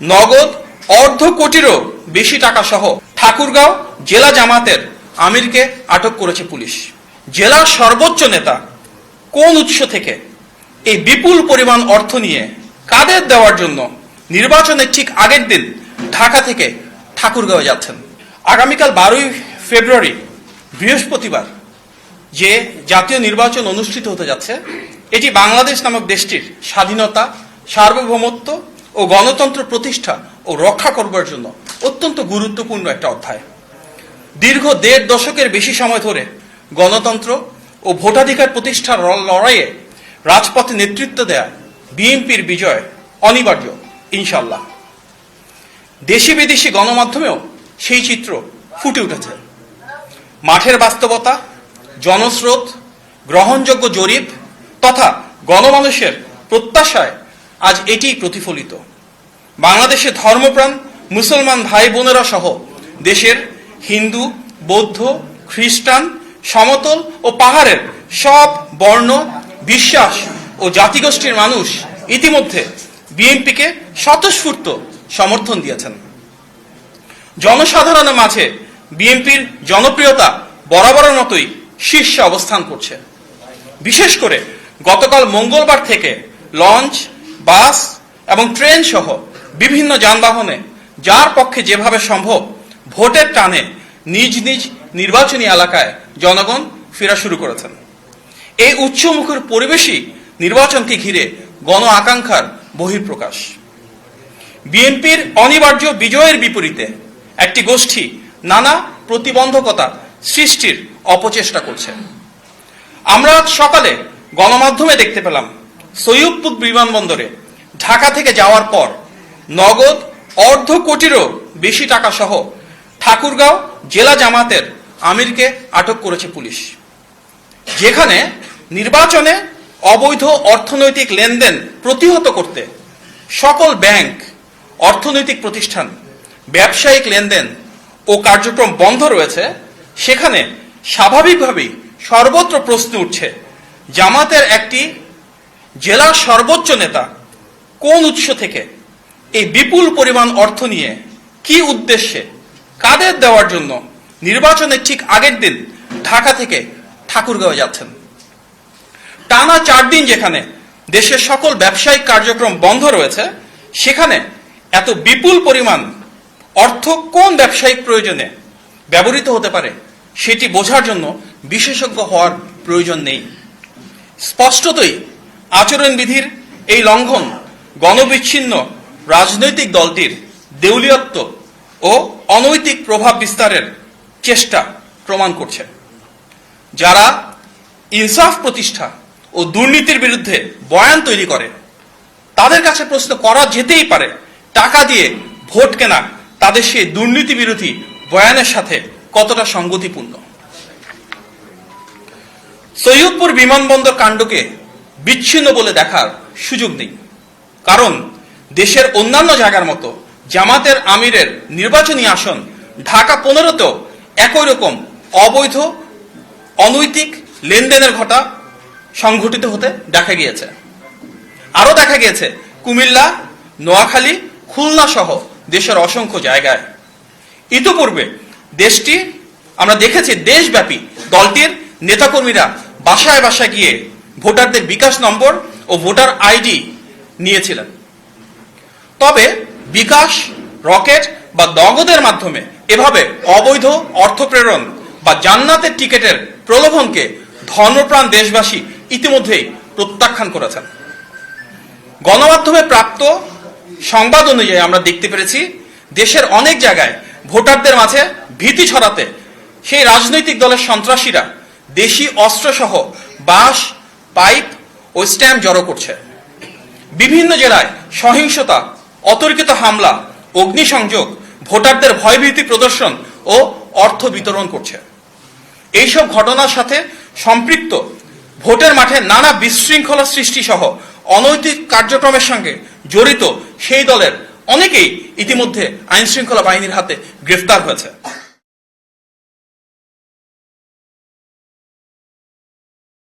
নগদ অর্ধ কোটিরও বেশি টাকা সহ ঠাকুরগাঁও জেলা জামাতের আমিরকে আটক করেছে পুলিশ। জেলার সর্বোচ্চ নেতা কোন উৎস থেকে এই বিপুল পরিমাণ অর্থ নিয়ে কাদের দেওয়ার জন্য নির্বাচনের ঠিক আগের দিন ঢাকা থেকে ঠাকুরগাঁও যাচ্ছেন? আগামীকাল বারোই ফেব্রুয়ারি, বৃহস্পতিবার যে জাতীয় নির্বাচন অনুষ্ঠিত হতে যাচ্ছে, এটি বাংলাদেশ নামক দেশটির স্বাধীনতা, সার্বভৌমত্ব ও গণতন্ত্র প্রতিষ্ঠা ও রক্ষা করবার জন্য অত্যন্ত গুরুত্বপূর্ণ একটা অধ্যায়। দীর্ঘ দেড় দশকের বেশি সময় ধরে গণতন্ত্র ও ভোটাধিকার প্রতিষ্ঠার লড়াইয়ে রাজপথে নেতৃত্ব দেয়া বিএনপির বিজয় অনিবার্য ইনশাল্লাহ দেশি বিদেশি গণমাধ্যমেও সেই চিত্র ফুটে উঠেছে। মাঠের বাস্তবতা, জনস্রোত, গ্রহণযোগ্য জরিপ তথা গণমানুষের প্রত্যাশায় আজ এটিই প্রতিফলিত। বাংলাদেশে ধর্মপ্রাণ, মুসলমান ভাই বোনেরা সহ দেশের হিন্দু, বৌদ্ধ, খ্রিস্টান, সমতল ও পাহাড়ের সব বর্ণ, বিশ্বাস ও জাতিগোষ্ঠীর মানুষ ইতিমধ্যে বিএনপিকে স্বতঃস্ফূর্ত সমর্থন দিয়েছেন। জনসাধারণের মাঝে বিএনপির জনপ্রিয়তা বরাবরের মতোই শীর্ষে অবস্থান করছে। বিশেষ করে গতকাল মঙ্গলবার থেকে লঞ্চ বাস এবং ট্রেন সহ বিভিন্ন যানবাহনে, যার পক্ষে যেভাবে সম্ভব ভোটের টানে নিজ নিজ নির্বাচনী এলাকায় জনগণ ফেরা শুরু করেছেন। এই উচ্চমুখের পরিবেশই নির্বাচনকে ঘিরে গণ আকাঙ্ক্ষার বহিঃপ্রকাশ। বিএনপির অনিবার্য বিজয়ের বিপরীতে একটি গোষ্ঠী নানা প্রতিবন্ধকতা সৃষ্টির অপচেষ্টা করছে। আমরা আজ সকালে গণমাধ্যমে দেখতে পেলাম সৈয়দপুর বিমানবন্দরে ঢাকা থেকে যাওয়ার পর নগদ অর্ধ কোটিরও বেশি টাকা সহ ঠাকুরগাঁও জেলা জামাতের আমিরকে আটক করেছে পুলিশ। যেখানে নির্বাচনে অবৈধ অর্থনৈতিক লেনদেন প্রতিহত করতে সকল ব্যাংক, অর্থনৈতিক প্রতিষ্ঠান, ব্যবসায়িক লেনদেন ও কার্যক্রম বন্ধ রয়েছে, সেখানে স্বাভাবিকভাবেই সর্বত্র প্রশ্ন উঠছে, জামাতের একটি জেলার সর্বোচ্চ নেতা কোন উৎস থেকে? এই বিপুল পরিমাণ অর্থ নিয়ে কি উদ্দেশ্যে, কাদের দেওয়ার জন্য নির্বাচনের ঠিক আগের দিন ঢাকা থেকে ঠাকুরগাঁও যাচ্ছেন? টানা চার দিন যেখানে দেশের সকল ব্যবসায়িক কার্যক্রম বন্ধ রয়েছে, সেখানে এত বিপুল পরিমাণ অর্থ কোন ব্যবসায়িক প্রয়োজনে ব্যবহৃত হতে পারে, সেটি বোঝার জন্য বিশেষজ্ঞ হওয়ার প্রয়োজন নেই। স্পষ্টতই আচরণবিধির এই লঙ্ঘন, গণবিচ্ছিন্ন রাজনৈতিক দলটির দেউলিয়ত্ব ও অনৈতিক প্রভাব বিস্তারের চেষ্টা প্রমাণ করছে। যারা ইনসাফ প্রতিষ্ঠা ও দুর্নীতির বিরুদ্ধে বয়ান তৈরি করে, তাদের কাছে প্রশ্ন করা যেতেই পারে, টাকা দিয়ে ভোট কেনা তাদের সেই দুর্নীতি বিরোধী বয়ানের সাথে কতটা সঙ্গতিপূর্ণ। সৈয়দপুর বিমানবন্দর কাণ্ডকে বিচ্ছিন্ন বলে দেখার সুযোগ নেই। কারণ দেশের অন্যান্য জায়গার মতো জামাতের আমিরের নির্বাচনী আসন ঢাকা পনেরোতেও একই রকম অবৈধ, অনৈতিক লেনদেনের ঘটা সংঘটিত হতে দেখা গিয়েছে। আরও দেখা গিয়েছে, কুমিল্লা, নোয়াখালী, খুলনা সহ দেশের অসংখ্য জায়গায়। ইতোপূর্বে দেশটি, আমরা দেখেছি, দেশব্যাপী দলটির নেতাকর্মীরা বাসায় বাসায় গিয়ে ভোটারদের বিকাশ নম্বর ও ভোটার আইডি নিয়েছিলেন। তবে বিকাশ, রকেট বা নগদের মাধ্যমে এভাবে অবৈধ অর্থ প্রেরণ বা জান্নাতের টিকেটের প্রলোভনকে ধর্মপ্রাণ দেশবাসী ইতিমধ্যেই প্রত্যাখ্যান করেছেন। গণমাধ্যমে প্রাপ্ত সংবাদ অনুযায়ী আমরা দেখতে পেরেছি, দেশের অনেক জায়গায় ভোটারদের মাঝে ভীতি ছড়াতে সেই রাজনৈতিক দলের সন্ত্রাসীরা দেশি অস্ত্রসহ বাঁশ পাইপ ও স্ট্যাম্প জড়ো করছে। বিভিন্ন জেলায় সহিংসতা, অতর্কিত হামলা, অগ্নিসংযোগ, ভোটারদের ভয়ভীতি প্রদর্শন ও অর্থ বিতরণ করছে। এইসব ঘটনার সাথে সম্পৃক্ত ভোটের মাঠে নানা বিশৃঙ্খলা সৃষ্টি সহ অনৈতিক কার্যক্রমের সঙ্গে জড়িত সেই দলের অনেকেই ইতিমধ্যে আইনশৃঙ্খলা বাহিনীর হাতে গ্রেফতার হয়েছে।